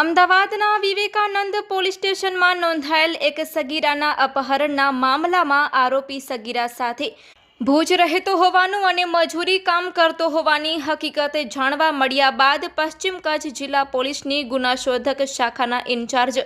અમદાવાદના વિવેકાનંદ પોલીસ સ્ટેશનમાં નોંધાયેલ એક સગીરાના અપહરણના મામલામાં આરોપી સગીરા સાથે ભુજ રહેતો હોવાનું અને મજૂરી કામ કરતો હોવાની હકીકત જાણવા મળ્યા બાદ પશ્ચિમ કચ્છ જિલ્લા પોલીસની ગુનાશોધક શાખાના ઇન્ચાર્જ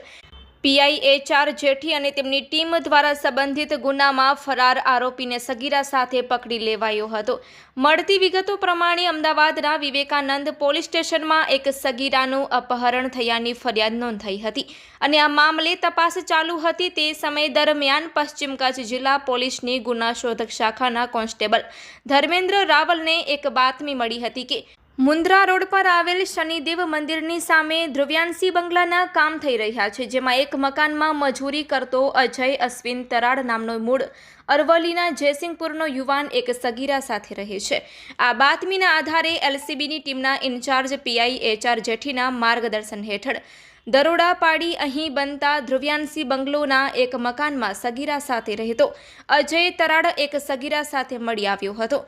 પીઆઈ એચઆર જેઠી અને તેમની ટીમ દ્વારા સંબંધિત ગુનામાં ફરાર આરોપીને સગીરા સાથે પકડી લેવાયો હતો. મળતી વિગતો પ્રમાણે અમદાવાદના વિવેકાનંદ પોલીસ સ્ટેશનમાં એક સગીરાનું અપહરણ થયાની ફરિયાદ નોંધાઈ હતી અને આ મામલે તપાસ ચાલુ હતી તે સમય દરમિયાન પશ્ચિમ કચ્છ જિલ્લા પોલીસની ગુના શોધક શાખાના કોન્સ્ટેબલ ધર્મેન્દ્ર રાવલને એક બાતમી મળી હતી કે મુન્દ્રા રોડ પર આવેલ શનિદેવ મંદિરની સામે ધ્રુવ્યાંશી બંગલાના કામ થઈ રહ્યા છે, જેમાં એક મકાનમાં મજૂરી કરતો અજય અશ્વિન તરાડ નામનો મૂળ અરવલ્લીના જયસિંહપુરનો યુવાન એક સગીરા સાથે રહે છે. આ બાતમીના આધારે એલસીબીની ટીમના ઇન્ચાર્જ પીઆઈ એચઆર જેઠીના માર્ગદર્શન હેઠળ દરોડા પાડી અહીં બનતા ધ્રુવ્યાંશી બંગલોના એક મકાનમાં સગીરા સાથે રહેતો અજય તરાડ એક સગીરા સાથે મળી આવ્યો હતો.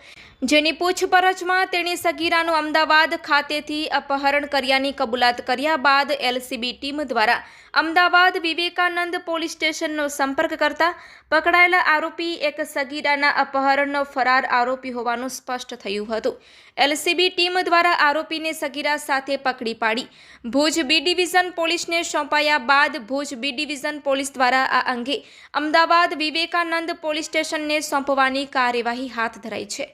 જેની પૂછપરછમાં તેણે સગીરાનું અમદાવાદ ખાતેથી અપહરણ કર્યાની કબૂલાત કર્યા બાદ એલસીબી ટીમ દ્વારા અમદાવાદ વિવેકાનંદ પોલીસ સ્ટેશનનો સંપર્ક કરતા પકડાયેલા આરોપી એક સગીરાના અપહરણનો ફરાર આરોપી હોવાનું સ્પષ્ટ થયું હતું. એલસીબી ટીમ દ્વારા આરોપીને સગીરા સાથે પકડી પાડી. ભુજ બી ડિવિઝન પોલીસને સોંપાયા બાદ ભુજ બી ડિવિઝન પોલીસ દ્વારા આ અંગે અમદાવાદ વિવેકાનંદ પોલીસ સ્ટેશનને સોંપવાની કાર્યવાહી હાથ ધરાઈ છે.